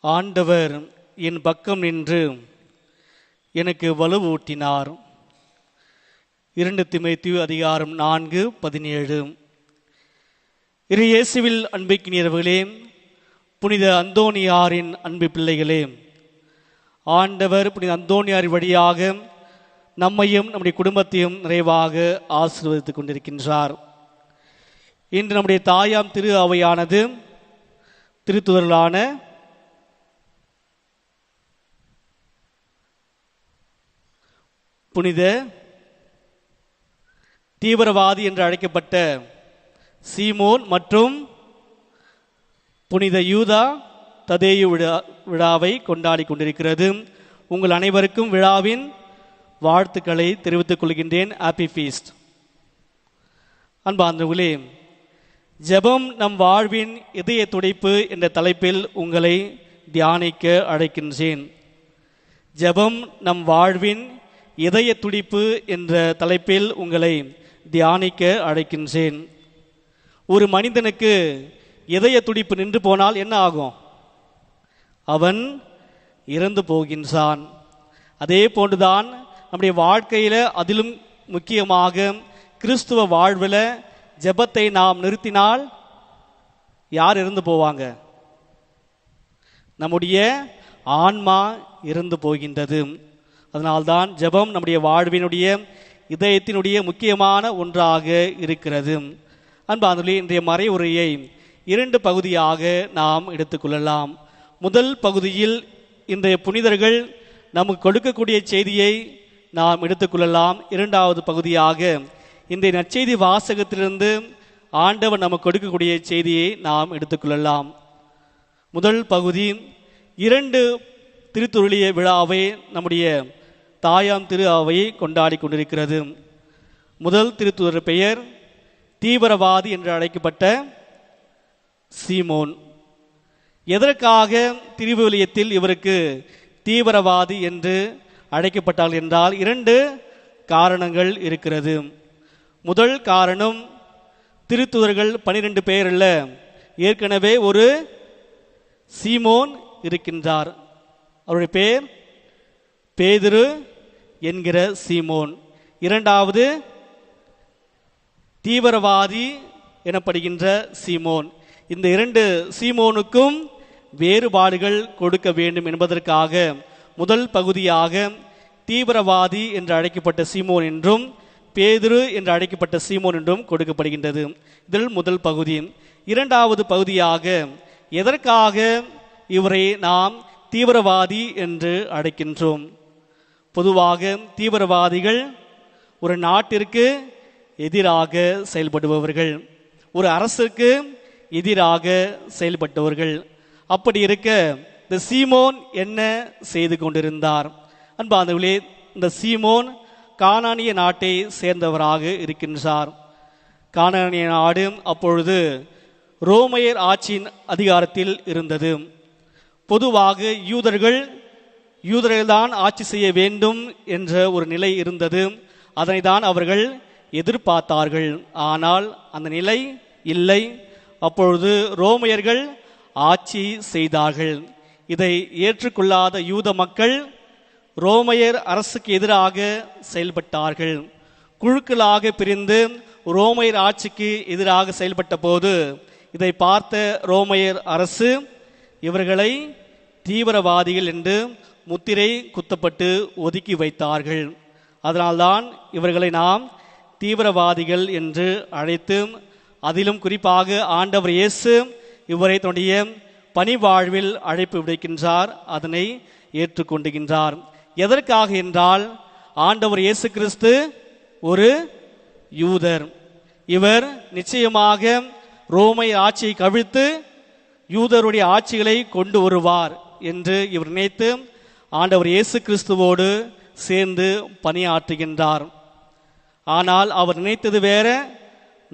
ஆண்டவர் என் பக்கம் நின்று எனக்கு வலுவூட்டினார். இரண்டு திமைத்து அதிகாரம் நான்கு பதினேழு. இரு இயேசுவில் அன்பிக்கினியவர்களே புனித அந்தோணியாரின் அன்பு பிள்ளைகளே ஆண்டவர் புனித அந்தோணியார் வழியாக நம்மையும் நம்முடைய குடும்பத்தையும் நிறைவாக ஆசீர்வதித்துக் கொண்டிருக்கின்றார். இன்று நம்முடைய தாயாம் திரு அவையானது திருத்துதலான புனித தீவிரவாதி என்று அழைக்கப்பட்ட சீமோன் மற்றும் புனித யூதா ததேயு விழா விழாவை கொண்டாடி கொண்டிருக்கிறது. உங்கள் அனைவருக்கும் விழாவின் வாழ்த்துக்களை தெரிவித்துக் கொள்கின்றேன். ஹாப்பி ஃபீஸ்ட் அன்பார்ந்தவர்களே ஜெபம் நம் வாழ்வின் இதய துடைப்பு என்ற தலைப்பில் உங்களை தியானிக்க அழைக்கின்றேன். ஜெபம் நம் வாழ்வின் இதய துடிப்பு என்ற தலைப்பில் உங்களை தியானிக்க அழைக்கின்றேன். ஒரு மனிதனுக்கு இதய துடிப்பு நின்று போனால் என்ன ஆகும்? அவன் இறந்து போகின்றான். அதே போன்றுதான் நம்முடைய வாழ்க்கையில் அதிலும் முக்கியமாக கிறிஸ்துவ வாழ்வில் ஜெபத்தை நாம் நிறுத்தினால் யார் இறந்து போவாங்க? நம்முடைய ஆன்மா இறந்து போகின்றது. அதனால்தான் ஜெபம் நம்முடைய வாழ்வினுடைய இதயத்தினுடைய முக்கியமான ஒன்றாக இருக்கிறது. அன்பாந்துலி இன்றைய மறை உரையை இரண்டு பகுதியாக நாம் எடுத்துக்கொள்ளலாம். முதல் பகுதியில் இன்றைய புனிதர்கள் நமக்கு கொடுக்கக்கூடிய செய்தியை நாம் எடுத்துக்கொள்ளலாம். இரண்டாவது பகுதியாக இன்றைய நற்செய்தி வாசகத்திலிருந்து ஆண்டவர் நமக்கு கொடுக்கக்கூடிய செய்தியை நாம் எடுத்துக்கொள்ளலாம். முதல் பகுதி இரண்டு திருத்துருளிய விழாவை நம்முடைய தாயாம் திரு அவையை கொண்டாடி கொண்டிருக்கிறது. முதல் திருத்துவர் பெயர் தீவிரவாதி என்று அழைக்கப்பட்ட சீமோன். எதற்காக திருவிவிலியத்தில் இவருக்கு தீவிரவாதி என்று அழைக்கப்பட்டார் என்றால் இரண்டு காரணங்கள் இருக்கிறது. முதல் காரணம் திருத்துதர்கள் பனிரெண்டு பேரில் ஏற்கனவே ஒரு சீமோன் இருக்கின்றார். அவருடைய பேர் பேதிரு என்கிற சீமோன். இரண்டாவது தீவிரவாதி எனப்படுகின்ற சீமோன். இந்த இரண்டு சீமோனுக்கும் வேறுபாடுகள் கொடுக்க வேண்டும் என்பதற்காக முதல் பகுதியாக தீவிரவாதி என்று அழைக்கப்பட்ட சீமோன் என்றும் பேதுரு என்று அழைக்கப்பட்ட சீமோன் என்றும் கொடுக்கப்படுகின்றது. இதில் முதல் பகுதி. இரண்டாவது பகுதியாக எதற்காக இவரை நாம் தீவிரவாதி என்று அழைக்கின்றோம்? பொதுவாக தீவிரவாதிகள் ஒரு நாட்டிற்கு எதிராக செயல்படுபவர்கள் ஒரு அரசுக்கு எதிராக செயல்பட்டவர்கள். அப்படி இருக்க இந்த சீமோன் என்ன செய்து கொண்டிருந்தார்? அன்பாந்தவர்களே இந்த சீமோன் கானானிய நாட்டை சேர்ந்தவராக இருக்கின்றார். கானானிய நாடு அப்பொழுது ரோமையர் ஆட்சியின் அதிகாரத்தில் இருந்தது. பொதுவாக யூதர்கள் யூதர்கள்தான் ஆட்சி செய்ய வேண்டும் என்ற ஒரு நிலை இருந்தது. அதனை தான் அவர்கள் எதிர்பார்த்தார்கள். ஆனால் அந்த நிலை இல்லை. அப்பொழுது ரோமையர்கள் ஆட்சி செய்தார்கள். இதை ஏற்றுக்கொள்ளாத யூத மக்கள் ரோமையர் அரசுக்கு எதிராக செயல்பட்டார்கள். குழுக்களாக பிரிந்து ரோமையர் ஆட்சிக்கு எதிராக செயல்பட்ட போது இதை பார்த்த ரோமையர் அரசு இவர்களை தீவிரவாதிகள் என்று முத்திரை குத்தப்பட்டு ஒதுக்கி வைத்தார்கள். அதனால்தான் இவர்களை நாம் தீவிரவாதிகள் என்று அழைத்து அதிலும் குறிப்பாக ஆண்டவர் இயேசு இவரை தன்னுடைய பணிவாழ்வில் அழைப்பு விடுக்கின்றார் அதனை ஏற்றுக்கொண்டுகின்றார். எதற்காக என்றால் ஆண்டவர் இயேசு கிறிஸ்து ஒரு யூதர். இவர் நிச்சயமாக ரோமை ஆட்சியை கவிழ்த்து யூதருடைய ஆட்சிகளை கொண்டு வருவார் என்று இவர் நினைத்து ஆண்டவர் இயேசு கிறிஸ்துவோடு சேர்ந்து பணியாற்றுகின்றார். ஆனால் அவர் நினைத்தது வேற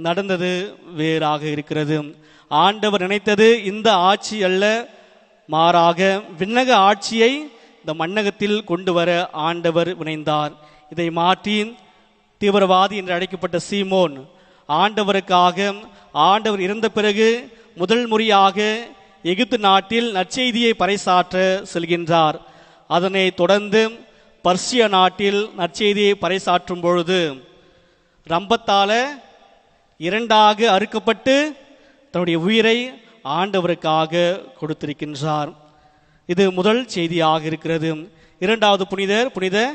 நடந்தது வேறாக இருக்கிறது. ஆண்டவர் நினைத்தது இந்த ஆட்சி அல்ல மாறாக விண்ணக ஆட்சியை இந்த மண்ணகத்தில் கொண்டு வர ஆண்டவர் வினைந்தார். இதை மாற்றி தீவிரவாதி என்று அழைக்கப்பட்ட சீமோன் ஆண்டவருக்காக ஆண்டவர் இறந்த பிறகு முதல் முறையாக எகிப்து நாட்டில் நற்செய்தியை பறைசாற்ற செல்கின்றார். அதனை தொடர்ந்து பர்சிய நாட்டில் நற்செய்தியை பறைசாற்றும் பொழுது ரம்பத்தால் இரண்டாக அறுக்கப்பட்டு தன்னுடைய உயிரை ஆண்டவருக்காக கொடுத்திருக்கின்றார். இது முதல் செய்தியாக இருக்கிறது. இரண்டாவது புனிதர் புனித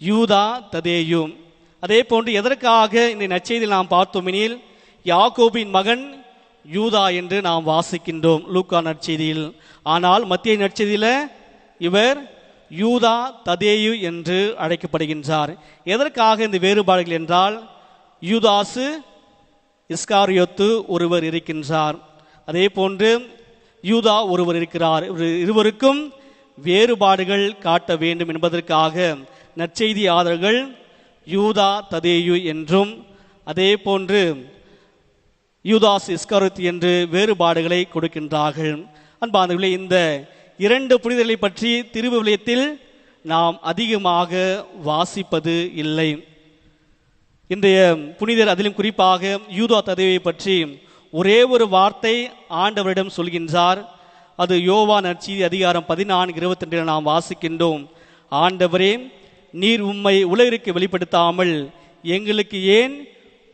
யூதா ததேயும் அதே போன்று எதற்காக இந்த நற்செய்தியில் நாம் பார்த்தோமெனில் யாக்கோபின் மகன் யூதா என்று நாம் வாசிக்கின்றோம் லூக்கா நற்செய்தியில். ஆனால் மத்திய நற்செய்தியில் இவர் யூதா ததேயு என்று அழைக்கப்படுகின்றார். எதற்காக இந்த வேறுபாடுகள் என்றால் யூதாசு இஸ்காரியோத்து ஒருவர் இருக்கின்றார். அதே போன்று யூதா ஒருவர் இருக்கிறார். இவர் இருவருக்கும் வேறுபாடுகள் காட்ட வேண்டும் என்பதற்காக நற்செய்தி ஆதர்கள் யூதா ததேயு என்றும் அதே போன்று யூதாஸ் இஸ்கருத் என்று வேறுபாடுகளை கொடுக்கின்றார்கள். அன்பானவர்களே இந்த இரண்டு புனிதர்களை பற்றி திருவிவிலியத்தில் நாம் அதிகமாக வாசிப்பது இல்லை. இன்றைய புனிதர் அதிலும் குறிப்பாக யூதா ததவியை பற்றி ஒரே ஒரு வார்த்தை ஆண்டவரிடம் சொல்கின்றார். அது யோவா நற்செய்தி அதிகாரம் பதினான்கு இருபத்தி ரெண்டில் நாம் வாசிக்கின்றோம். ஆண்டவரே நீர் உம்மை உலகிற்கு வெளிப்படுத்தாமல் எங்களுக்கு ஏன்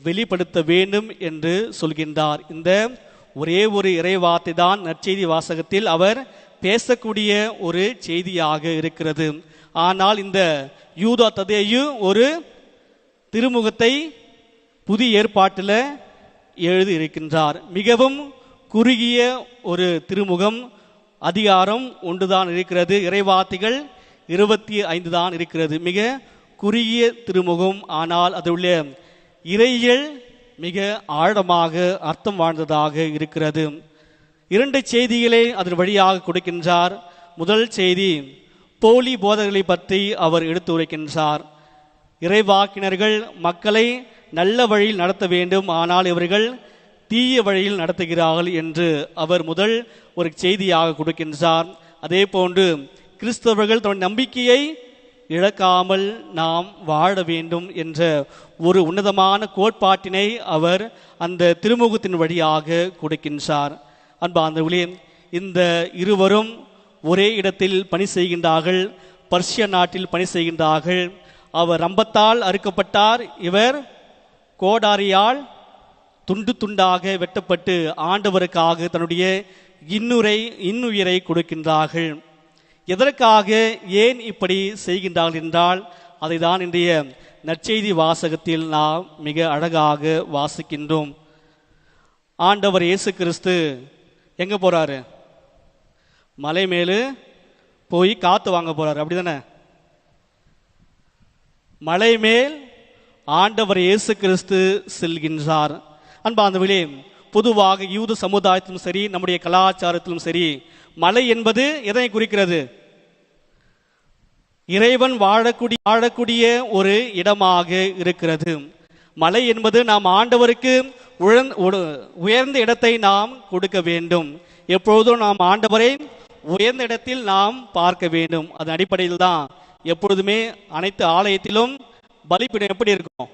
வெளிப்படுத்த வேண்டும் என்று சொல்கின்றார். இந்த ஒரே ஒரு இறைவார்த்தை தான் நற்செய்தி வாசகத்தில் அவர் பேசக்கூடிய ஒரு செய்தியாக இருக்கிறது. ஆனால் இந்த யூதா ததேயு ஒரு திருமுகத்தை புதிய ஏற்பாட்டில் எழுதி இருக்கின்றார் மிகவும் குறுகிய ஒரு திருமுகம் அதிகாரம் ஒன்றுதான் இருக்கிறது. இறைவார்த்தைகள் இருபத்தி ஐந்து தான் இருக்கிறது. மிக குறுகிய திருமுகம். ஆனால் அதிலுள்ள இறையியல் மிக ஆழமாக அர்த்தம் வாழ்ந்ததாக இருக்கிறது. இரண்டு செய்திகளை அதன் வழியாக கொடுக்கின்றார். முதல் செய்தி போலி போதகர்களை பற்றி அவர் எடுத்து உரைக்கின்றார். இறைவாக்கினர்கள் மக்களை நல்ல வழியில் நடத்த வேண்டும் ஆனால் இவர்கள் தீய வழியில் நடத்துகிறார்கள் என்று அவர் முதல் ஒரு செய்தியாக கொடுக்கின்றார். அதே போன்று கிறிஸ்தவர்கள் தன் நம்பிக்கையை இழக்காமல் நாம் வாழ வேண்டும் என்ற ஒரு உன்னதமான கோட்பாட்டினை அவர் அந்த திருமுகத்தின் வழியாக கொடுக்கின்றார். அன்பாந்தவர்களே இந்த இருவரும் ஒரே இடத்தில் பணி செய்கின்றார்கள் பர்ஷிய நாட்டில் பணி செய்கின்றார்கள். அவர் ரம்பத்தால் அறுக்கப்பட்டார். இவர் கோடாரியால் துண்டு துண்டாக வெட்டப்பட்டு ஆண்டவருக்காக தன்னுடைய இன்னுரை இன்னுயிரை கொடுக்கின்றார்கள். எதற்காக ஏன் இப்படி செய்கின்றார்கள் என்றால் அதை தான் இன்றைய நற்செய்தி வாசகத்தில் நாம் மிக அழகாக வாசிக்கின்றோம். ஆண்டவர் இயேசு கிறிஸ்து எங்க போறாரு? மலை மேலு போய் காத்து வாங்க போறாரு. அப்படிதானே? மலை மேல் ஆண்டவர் இயேசு கிறிஸ்து செல்கின்றார். அன்பாந்தவிலே பொதுவாக யூத சமுதாயத்திலும் சரி நம்முடைய கலாச்சாரத்திலும் சரி மலை என்பது எதை குறிக்கிறது? இறைவன் வாழக்கூடிய வாழக்கூடிய ஒரு இடமாக இருக்கிறது. மலை என்பது நாம் ஆண்டவருக்கு உட- உயர்ந்த இடத்தை நாம் கொடுக்க வேண்டும். எப்பொழுதும் நாம் ஆண்டவரை உயர்ந்த இடத்தில் நாம் பார்க்க வேண்டும். அதன் அடிப்படையில் தான் எப்பொழுதுமே அனைத்து ஆலயத்திலும் பலிப்பிடம் எப்படி இருக்கும்?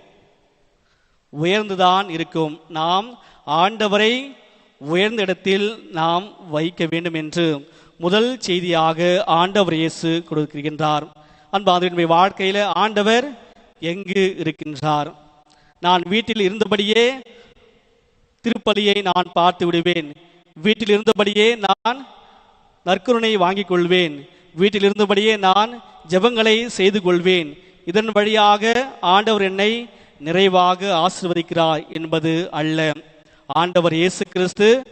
உயர்ந்துதான் இருக்கும். நாம் ஆண்டவரை உயர்ந்த இடத்தில் நாம் வைக்க வேண்டும் என்று முதல் செய்தியாக ஆண்டவர் இயேசு கொடுக்கின்றார் அன்பாந்தனுடைய வாழ்க்கையில் ஆண்டவர் எங்கு இருக்கின்றார்? நான் வீட்டில் இருந்தபடியே திருப்பலியை நான் பார்த்து விடுவேன். வீட்டில் இருந்தபடியே நான் நற்கருணை வாங்கிக் கொள்வேன். வீட்டில் இருந்தபடியே நான் ஜெபங்களை செய்து கொள்வேன். இதன் வழியாக ஆண்டவர் என்னை நிறைவாக ஆசிர்வதிக்கிறார் என்பது அல்ல. ஆண்டவர் இயேசு கிறிஸ்து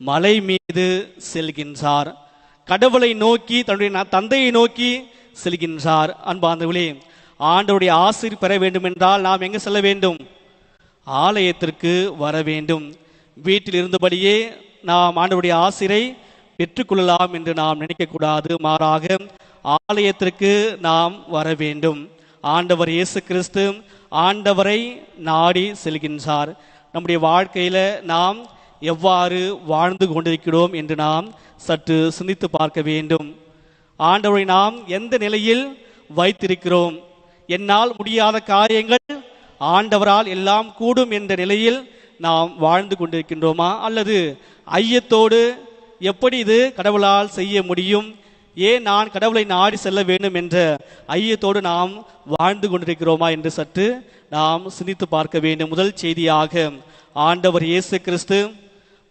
மலை மீது செல்கின்றார். கடவுளை நோக்கி தன்னுடைய தந்தையை நோக்கி செல்கின்றார். அன்பாந்தவர்களே ஆண்டவருடைய ஆசிர் பெற வேண்டும் என்றால் நாம் எங்கு செல்ல வேண்டும்? ஆலயத்திற்கு வர வேண்டும். வீட்டில் இருந்தபடியே நாம் ஆண்டவருடைய ஆசிரை பெற்றுக்கொள்ளலாம் என்று நாம் நினைக்கக்கூடாது. மாறாக ஆலயத்திற்கு நாம் வர வேண்டும். ஆண்டவர் இயேசு கிறிஸ்து ஆண்டவரை நாடி செல்கின்றார். நம்முடைய வாழ்க்கையில் நாம் எவ்வாறு வாழ்ந்து கொண்டிருக்கிறோம் என்று நாம் சற்று சிந்தித்து பார்க்க வேண்டும். ஆண்டவரை நாம் எந்த நிலையில் வைத்திருக்கிறோம்? என்னால் முடியாத காரியங்கள் ஆண்டவரால் எல்லாம் கூடும் என்ற நிலையில் நாம் வாழ்ந்து கொண்டிருக்கின்றோமா? அல்லது ஐயத்தோடு எப்படி இது கடவுளால் செய்ய முடியும்? ஏன் நான் கடவுளை நாடி செல்ல வேண்டும் என்ற ஐயத்தோடு நாம் வாழ்ந்து கொண்டிருக்கிறோமா என்று சற்று நாம் சிந்தித்து பார்க்க வேண்டும். முதல் செய்தியாக ஆண்டவர் இயேசு கிறிஸ்து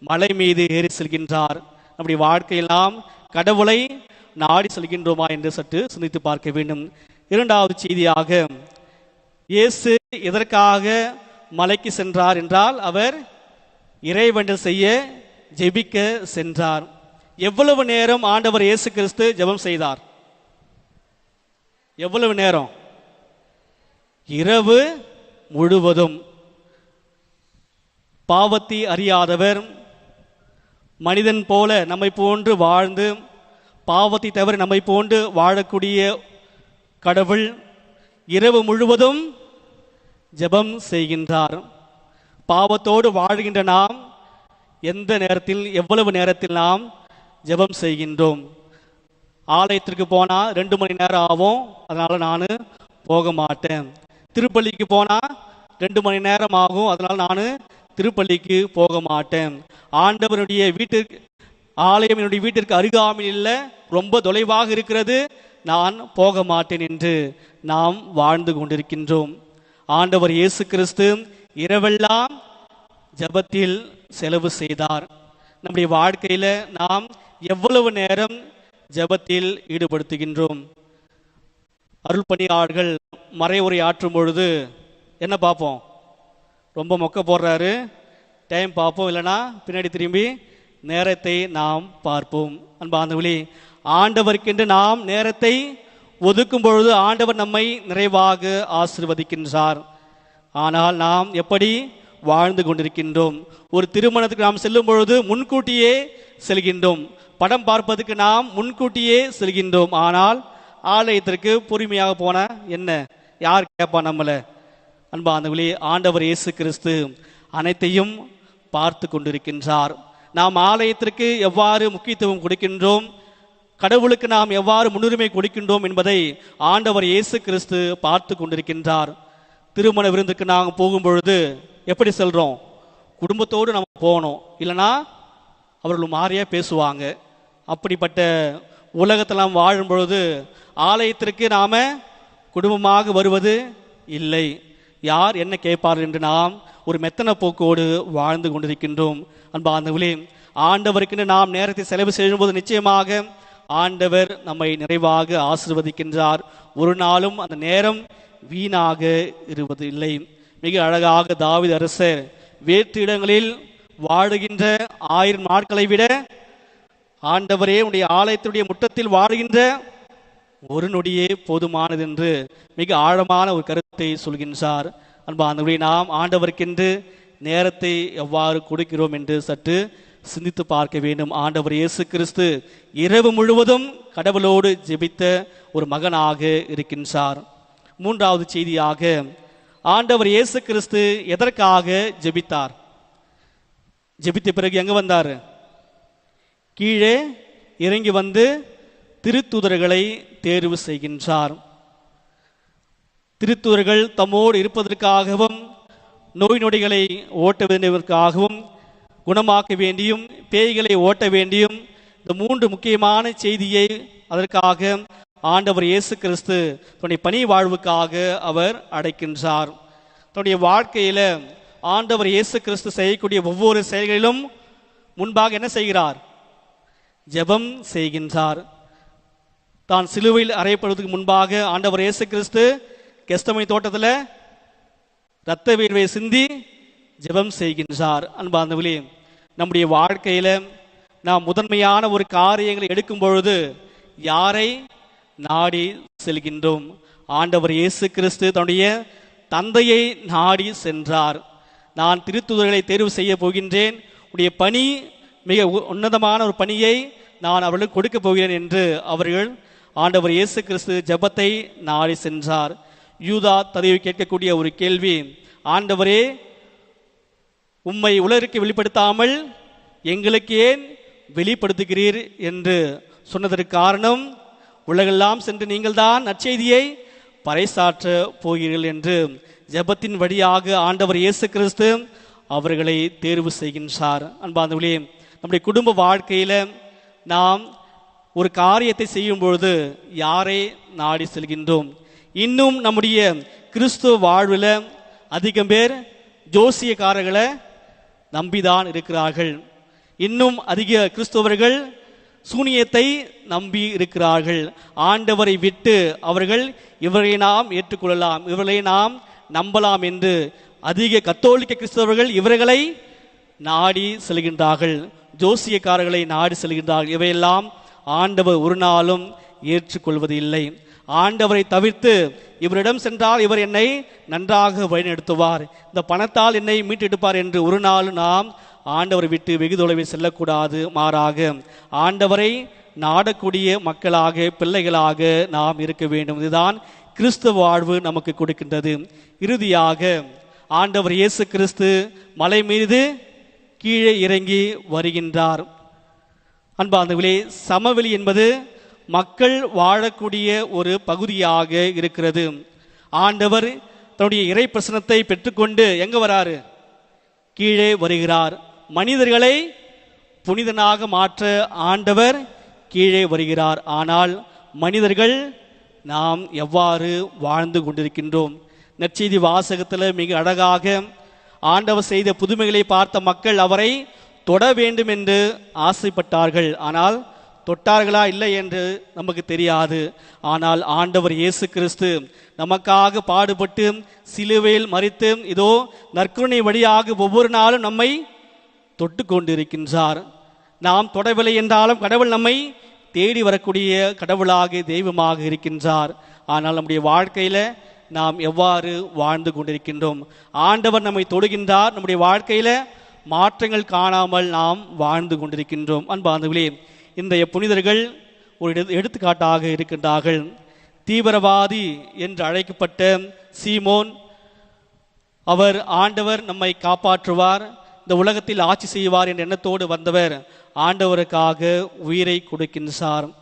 மலை மீது ஏறி செல்கின்றார். நம்முடைய வாழ்க்கையெல்லாம் கடவுளை நாடி செல்கின்றோமா என்று சற்று சிந்தித்து பார்க்க வேண்டும். இரண்டாவது செய்தியாக இயேசு எதற்காக மலைக்கு சென்றார் என்றால் அவர் இறைவண்டல் செய்ய ஜெபிக்க சென்றார். எவ்வளவு நேரம் ஆண்டவர் இயேசு கிறிஸ்து ஜெபம் செய்தார்? எவ்வளவு நேரம்? இரவு முழுவதும். பாவத்தை அறியாதவர் மனிதன் போல நம்மை போன்று வாழ்ந்து பாவத்தை தவிர நம்மை போன்று வாழக்கூடிய கடவுள் இரவு முழுவதும் ஜெபம் செய்கின்றார். பாவத்தோடு வாழ்கின்ற நாம் எந்த நேரத்தில் எவ்வளவு நேரத்தில் நாம் ஜெபம் செய்கின்றோம்? ஆலயத்திற்கு போனால் ரெண்டு மணி நேரம் ஆகும். அதனால் நான் போக மாட்டேன். திருப்பள்ளிக்கு போனால் ரெண்டு மணி நேரம் ஆகும். அதனால் நான் திருப்பள்ளிக்கு போக மாட்டேன். ஆண்டவனுடைய வீட்டிற்கு ஆலயம் என்னுடைய வீட்டிற்கு அருகாமையில் இல்லை. ரொம்ப தொலைவாக இருக்கிறது. நான் போக மாட்டேன் என்று நாம் வாழ்ந்து கொண்டிருக்கின்றோம். ஆண்டவர் இயேசு கிறிஸ்து இரவெல்லாம் ஜெபத்தில் செலவு செய்தார். நம்முடைய வாழ்க்கையில் நாம் எவ்வளவு நேரம் ஜெபத்தில் ஈடுபடுத்துகின்றோம். அருள் பணியாளர்கள் மறைவுரை ஆற்றும் பொழுது என்ன பார்ப்போம்? ரொம்ப மொக்க போடுறாரு. டைம் பார்ப்போம். இல்லைனா பின்னாடி திரும்பி நேரத்தை நாம் பார்ப்போம். அன்பாந்தவளி ஆண்டவருக்கென்று நாம் நேரத்தை ஒதுக்கும் பொழுது ஆண்டவர் நம்மை நிறைவாக ஆசிர்வதிக்கின்றார். ஆனால் நாம் எப்படி வாழ்ந்து கொண்டிருக்கின்றோம்? ஒரு திருமணத்துக்கு நாம் செல்லும் பொழுது முன்கூட்டியே செல்கின்றோம். படம் பார்ப்பதற்கு நாம் முன்கூட்டியே செல்கின்றோம். ஆனால் ஆலயத்திற்கு பொறுமையாக போன என்ன? யார் கேட்பா நம்மள? அன்பாந்தவழி ஆண்டவர் இயேசு கிறிஸ்து அனைத்தையும் பார்த்து கொண்டிருக்கின்றார். நாம் ஆலயத்திற்கு எவ்வாறு முக்கியத்துவம் கொடுக்கின்றோம்? கடவுளுக்கு நாம் எவ்வாறு முன்னுரிமை கொடுக்கின்றோம் என்பதை ஆண்டவர் இயேசு கிறிஸ்து பார்த்து கொண்டிருக்கின்றார். திருமண விருந்துக்கு நாங்கள் போகும் பொழுது எப்படி செல்றோம்? குடும்பத்தோடு நம்ம போகணும் இல்லைன்னா அவர்கள் மாறியா பேசுவாங்க. அப்படிப்பட்ட உலகத்தில் நாம் வாழும் பொழுது ஆலயத்திற்கு நாம குடும்பமாக வருவது இல்லை. யார் என்ன கேட்பார் என்று நாம் ஒரு மெத்தன போக்கோடு வாழ்ந்து கொண்டிருக்கின்றோம். அன்பார்ந்தவர்களே ஆண்டவருக்கென்று நாம் நேரத்தை செலவு செய்யும்போது நிச்சயமாக ஆண்டவர் நம்மை நிறைவாக ஆசிர்வதிக்கின்றார். ஒரு நாளும் அந்த நேரம் வீணாக இருப்பது இல்லை மிக அழகாக தாவித அரசர் வேற்று இடங்களில் வாழுகின்ற ஆயிரம் நாட்களை விட ஆண்டவரே உடைய ஆலயத்துடைய முற்றத்தில் வாழுகின்ற ஒரு நொடியே போதுமானது என்று மிக ஆழமான ஒரு கருத்தை சொல்கின்றார். அன்பா அந்த நாம் ஆண்டவருக்கென்று நேரத்தை எவ்வாறு கொடுக்கிறோம் என்று சற்று சிந்தித்து பார்க்க வேண்டும். ஆண்டவர் இயேசு கிறிஸ்து இரவு முழுவதும் கடவுளோடு ஜெபித்த ஒரு மகனாக இருக்கின்றார். மூன்றாவது செய்தியாக ஆண்டவர் இயேசு கிறிஸ்து எதற்காக ஜெபித்தார்? ஜெபித்த பிறகு எங்க வந்தார்? கீழே இறங்கி வந்து திருத்தூதர்களை தேர்வு செய்கின்றார். திருத்தூதர்கள் தம்மோடு இருப்பதற்காகவும் நோய் நொடிகளை ஓட்ட வேண்டியவர்க்காகவும் குணமாக்க வேண்டியும் பேய்களை ஓட்ட வேண்டியும் இந்த மூன்று முக்கியமான செய்தியை அதற்காக ஆண்டவர் இயேசு கிறிஸ்து தன்னுடைய பணி வாழ்வுக்காக அவர் அடைக்கின்றார். தன்னுடைய வாழ்க்கையில் ஆண்டவர் இயேசு கிறிஸ்து செய்யக்கூடிய ஒவ்வொரு செயல்களிலும் முன்பாக என்ன செய்கிறார்? ஜெபம் செய்கின்றார். தான் சிலுவையில் அறையப்படுவதற்கு முன்பாக ஆண்டவர் இயேசு கிறிஸ்து கெஸ்தமணி தோட்டத்தில் இரத்த வீழ்வை சிந்தி ஜெபம் செய்கின்றார். அன்பாந்தவளே நம்முடைய வாழ்க்கையில் நாம் முதன்மையான ஒரு காரியங்களை எடுக்கும் பொழுது யாரை நாடி செல்கின்றோம்? ஆண்டவர் இயேசு கிறிஸ்து தன்னுடைய தந்தையை நாடி சென்றார். நான் திருத்துதர்களை தேர்வு செய்ய போகின்றேன். உடைய பணி மிக உ- உன்னதமான ஒரு பணியை நான் அவர்களுக்கு கொடுக்க போகிறேன் என்று அவர்கள் ஆண்டவர் இயேசு கிறிஸ்து ஜெபத்தை நாடி சென்றார். யூதா ததவி கேட்கக்கூடிய ஒரு கேள்வி. ஆண்டவரே உம்மை உலகிற்கு வெளிப்படுத்தாமல் எங்களுக்கு ஏன் வெளிப்படுத்துகிறீர் என்று சொன்னதற்கு காரணம் உலகெல்லாம் சென்று நீங்கள்தான் நற்செய்தியை பறைசாற்ற போகிறீர்கள் என்று ஜெபத்தின் வழியாக ஆண்டவர் இயேசு கிறிஸ்து அவர்களை தேர்வு செய்கின்றார். அன்பாந்தவளே நம்முடைய குடும்ப வாழ்க்கையில நாம் ஒரு காரியத்தை செய்யும் பொழுது யாரை நாடி செல்கின்றோம்? இன்னும் நம்முடைய கிறிஸ்துவ வாழ்வில் அதிகம் பேர் ஜோசியக்காரர்களை நம்பிதான் இருக்கிறார்கள். இன்னும் அதிக கிறிஸ்தவர்கள் சூனியத்தை நம்பி இருக்கிறார்கள். ஆண்டவரை விட்டு அவர்கள் இவரை நாம் ஏற்றுக்கொள்ளலாம் இவர்களை நாம் நம்பலாம் என்று அதிக கத்தோலிக்க கிறிஸ்தவர்கள் இவர்களை நாடி செல்கின்றார்கள். ஜோசியக்காரர்களை நாடி செல்கின்றார்கள். இவையெல்லாம் ஆண்டவர் ஒரு நாளும் ஏற்றுக்கொள்வது இல்லை ஆண்டவரை தவிர்த்து இவரிடம் சென்றால் இவர் என்னை நன்றாக வழிநடத்துவார். இந்த பணத்தால் என்னை மீட்டெடுப்பார் என்று ஒரு நாள் நாம் ஆண்டவரை விட்டு வெகு தொலைவில் செல்லக்கூடாது மாறாக ஆண்டவரை நாடக்கூடிய மக்களாக பிள்ளைகளாக நாம் இருக்க வேண்டும். இதுதான் கிறிஸ்துவ வாழ்வு நமக்கு கொடுக்கின்றது. இறுதியாக ஆண்டவர் இயேசு கிறிஸ்து மலை மீது கீழே இறங்கி வருகின்றார். அன்பாந்தவிலே சமவெளி என்பது மக்கள் வாழக்கூடிய ஒரு பகுதியாக இருக்கிறது. ஆண்டவர் தன்னுடைய இறை பிரசனத்தை பெற்றுக்கொண்டு எங்க வராரு? கீழே வருகிறார். மனிதர்களை புனிதனாக மாற்ற ஆண்டவர் கீழே வருகிறார். ஆனால் மனிதர்கள் நாம் எவ்வாறு வாழ்ந்து கொண்டிருக்கின்றோம்? நற்செய்தி வாசகத்தில் மிக அழகாக ஆண்டவர் செய்த புதுமைகளை பார்த்த மக்கள் அவரை தொட வேண்டும் என்று ஆசைப்பட்டார்கள். ஆனால் தொட்டார்களா இல்லை என்று நமக்கு தெரியாது. ஆனால் ஆண்டவர் இயேசு கிறிஸ்து நமக்காக பாடுபட்டு சிலுவையில் மறித்து இதோ நற்குணை வழியாக ஒவ்வொரு நாளும் நம்மை தொட்டு கொண்டிருக்கின்றார். நாம் தொடவில்லை என்றாலும் கடவுள் நம்மை தேடி வரக்கூடிய கடவுளாக தெய்வமாக இருக்கின்றார். ஆனால் நம்முடைய வாழ்க்கையில் நாம் எவ்வாறு வாழ்ந்து கொண்டிருக்கின்றோம்? ஆண்டவர் நம்மை தொடுகின்றார். நம்முடைய வாழ்க்கையில் மாற்றங்கள் காணாமல் நாம் வாழ்ந்து கொண்டிருக்கின்றோம். அன்பாந்தவிலே இன்றைய புனிதர்கள் ஒரு எடு- எடுத்துக்காட்டாக இருக்கின்றார்கள். தீவிரவாதி என்று அழைக்கப்பட்ட சீமோன் அவர் ஆண்டவர் நம்மை காப்பாற்றுவார் இந்த உலகத்தில் ஆட்சி செய்வார் என்ற எண்ணத்தோடு வந்தவர். ஆண்டவருக்காக உயிரை கொடுக்கின்றார்.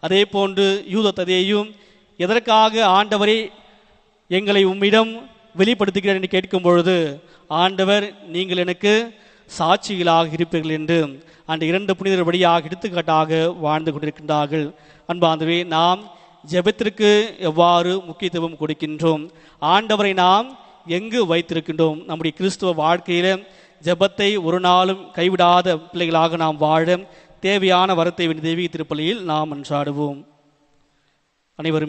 அதே போன்று யூத ததையும் எதற்காக ஆண்டவரை எங்களை உம்மிடம் வெளிப்படுத்துகிறார்? என்று கேட்கும் பொழுது ஆண்டவர் நீங்கள் எனக்கு சாட்சிகளாக இருப்பீர்கள் என்று அந்த இரண்டு புனிதர் வழியாக எடுத்துக்காட்டாக வாழ்ந்து கொண்டிருக்கின்றார்கள். அன்பாந்தவே நாம் ஜெபத்திற்கு எவ்வாறு முக்கியத்துவம் கொடுக்கின்றோம்? ஆண்டவரை நாம் எங்கு வைத்திருக்கின்றோம்? நம்முடைய கிறிஸ்துவ வாழ்க்கையில ஜெபத்தை ஒரு நாளும் கைவிடாத பிள்ளைகளாக நாம் வாழ தேவையான வரத்தை தேவி திருப்பலியில் நாம் அன்றாடுவோம். அனைவரும்